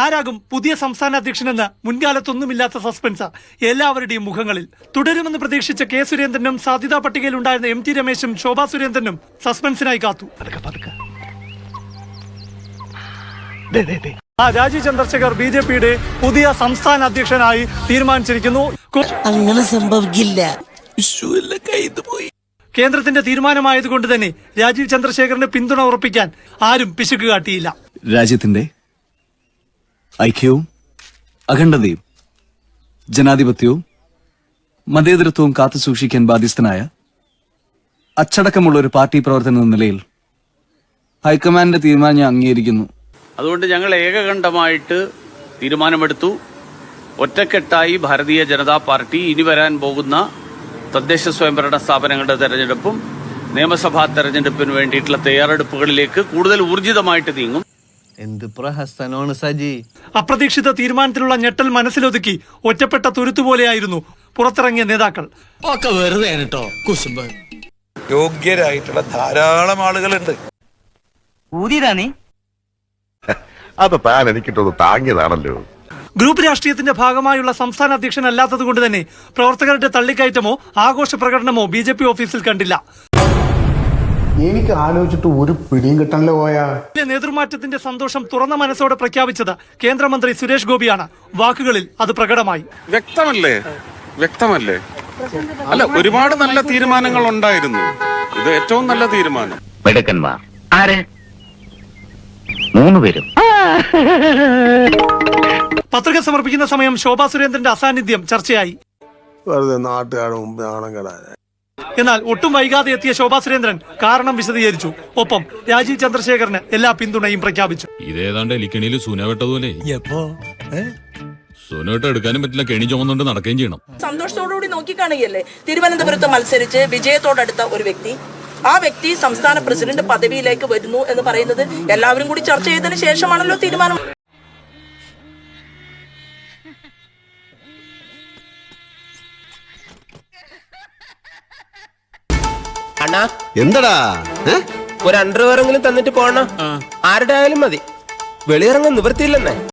ആരാകും പുതിയ സംസ്ഥാന അധ്യക്ഷനെന്ന് മുൻകാലത്തൊന്നുമില്ലാത്ത സസ്പെൻസ് എല്ലാവരുടെയും മുഖങ്ങളിൽ. തുടരുമെന്ന് പ്രതീക്ഷിച്ച കെ സുരേന്ദ്രനും സാധ്യതാ പട്ടികയിൽ ഉണ്ടായിരുന്ന എം ടി രമേശും ശോഭാ സുരേന്ദ്രനും സസ്പെൻസിനായി കാത്തു. ആ രാജീവ് ചന്ദ്രശേഖർ ബി ജെ പിയുടെ പുതിയ സംസ്ഥാന അധ്യക്ഷനായി തീരുമാനിച്ചിരിക്കുന്നു. അങ്ങനെ സംഭവിക്കില്ല. കേന്ദ്രത്തിന്റെ തീരുമാനമായതുകൊണ്ട് തന്നെ രാജീവ് ചന്ദ്രശേഖറിന് പിന്തുണ ഉറപ്പിക്കാൻ ആരും പിശുക്ക് കാട്ടിയില്ല. രാജ്യത്തിന്റെ ഐക്യവും അഖണ്ഡതയും ജനാധിപത്യവും മതേതരത്വവും കാത്തുസൂക്ഷിക്കാൻ ബാധ്യസ്ഥനായ അച്ചടക്കമുള്ള ഒരു പാർട്ടി പ്രവർത്തനം എന്ന നിലയിൽ ഹൈക്കമാൻഡിന്റെ തീരുമാനം ഞാൻ അംഗീകരിക്കുന്നു. അതുകൊണ്ട് ഞങ്ങൾ ഏകകണ്ഠമായിട്ട് തീരുമാനമെടുത്തു. ഒറ്റക്കെട്ടായി ഭാരതീയ ജനതാ പാർട്ടി ഇനി വരാൻ പോകുന്ന തദ്ദേശ സ്വയംഭരണ സ്ഥാപനങ്ങളുടെ തെരഞ്ഞെടുപ്പും നിയമസഭാ തെരഞ്ഞെടുപ്പിന് വേണ്ടിയിട്ടുള്ള തയ്യാറെടുപ്പുകളിലേക്ക് കൂടുതൽ ഊർജിതമായിട്ട് നീങ്ങും. എന്ത് പ്രഹസനമാണ് സജി? അപ്രതീക്ഷിത തീരുമാനത്തിലുള്ള ഞെട്ടൽ മനസ്സിലൊതുക്കി ഒറ്റപ്പെട്ട തുരുത്തുപോലെയായിരുന്നു പുറത്തിറങ്ങിയ നേതാക്കൾ. ഒക്കെ വെറുതെ കേട്ടോ കുശുമ്പ് യോഗ്യരായിട്ടുള്ള ധാരാളം ആളുകളുണ്ട്. അത് താൻ എനിക്കിട്ടൊന്ന് താങ്ങിയതാണല്ലോ. ഗ്രൂപ്പ് രാഷ്ട്രീയത്തിന്റെ ഭാഗമായുള്ള സംസ്ഥാന അധ്യക്ഷൻ അല്ലാത്തത് കൊണ്ട് തന്നെ പ്രവർത്തകരുടെ തള്ളിക്കയറ്റമോ ആഘോഷ പ്രകടനമോ ബി ജെ പി ഓഫീസിൽ കണ്ടില്ല. എനിക്ക് ആലോചിച്ചിട്ട് ഒരു പിടിയും കിട്ടാനല്ലേ പോയാ. നേതൃമാറ്റത്തിന്റെ സന്തോഷം തുറന്ന മനസ്സോടെ പ്രഖ്യാപിച്ചത് കേന്ദ്രമന്ത്രി സുരേഷ് ഗോപിയാണ്. വാക്കുകളിൽ അത് പ്രകടമായി. വ്യക്തമല്ലേ? വ്യക്തമല്ലേ? അല്ല ഒരുപാട് നല്ല തീരുമാനങ്ങൾ ഉണ്ടായിരുന്നു. ഇത് ഏറ്റവും നല്ല തീരുമാനം. മിടുക്കന്മാർ. ആരെ? മൂന്ന് പേരും. പത്രിക സമർപ്പിക്കുന്ന സമയം ശോഭാ സുരേന്ദ്രന്റെ അസാന്നിധ്യം ചർച്ചയായി. വെറുതെ നാട്ടുകാരുടെ മുമ്പ് നാണം കെടാൻ എന്നാൽ ഒട്ടും വൈകാതെ എത്തിയ ശോഭാ സുരേന്ദ്രൻ കാരണം വിശദീകരിച്ചു. ഒപ്പം രാജീവ് ചന്ദ്രശേഖരന് എല്ലാ പിന്തുണയും പ്രഖ്യാപിച്ചു. ഇതേതാണ്ട് എലിക്കണിയിൽ സൂന വെട്ടതുപോലെ. സൂന വെട്ട എടുക്കാനും പറ്റില്ല കെണി ചുമന്നുകൊണ്ട് നടക്കുകയും ചെയ്യണം. സന്തോഷത്തോടുകൂടി നോക്കിക്കാണുകയല്ലേ? തിരുവനന്തപുരത്ത് മത്സരിച്ച് വിജയത്തോടടുത്ത ഒരു വ്യക്തി. ആ വ്യക്തി സംസ്ഥാന പ്രസിഡന്റ് പദവിയിലേക്ക് വരുന്നു എന്ന് പറയുന്നത് എല്ലാവരും കൂടി ചർച്ച ചെയ്തതിനു ശേഷമാണല്ലോ തീരുമാനം. അണ്ണാ എന്തടാ? ഒരു അണ്ടർവെയറെങ്കിലും തന്നിട്ട് പോണ? ആരുടെ ആയാലും മതി. വെളിയിറങ്ങാൻ നിവൃത്തിയില്ലെന്നേ.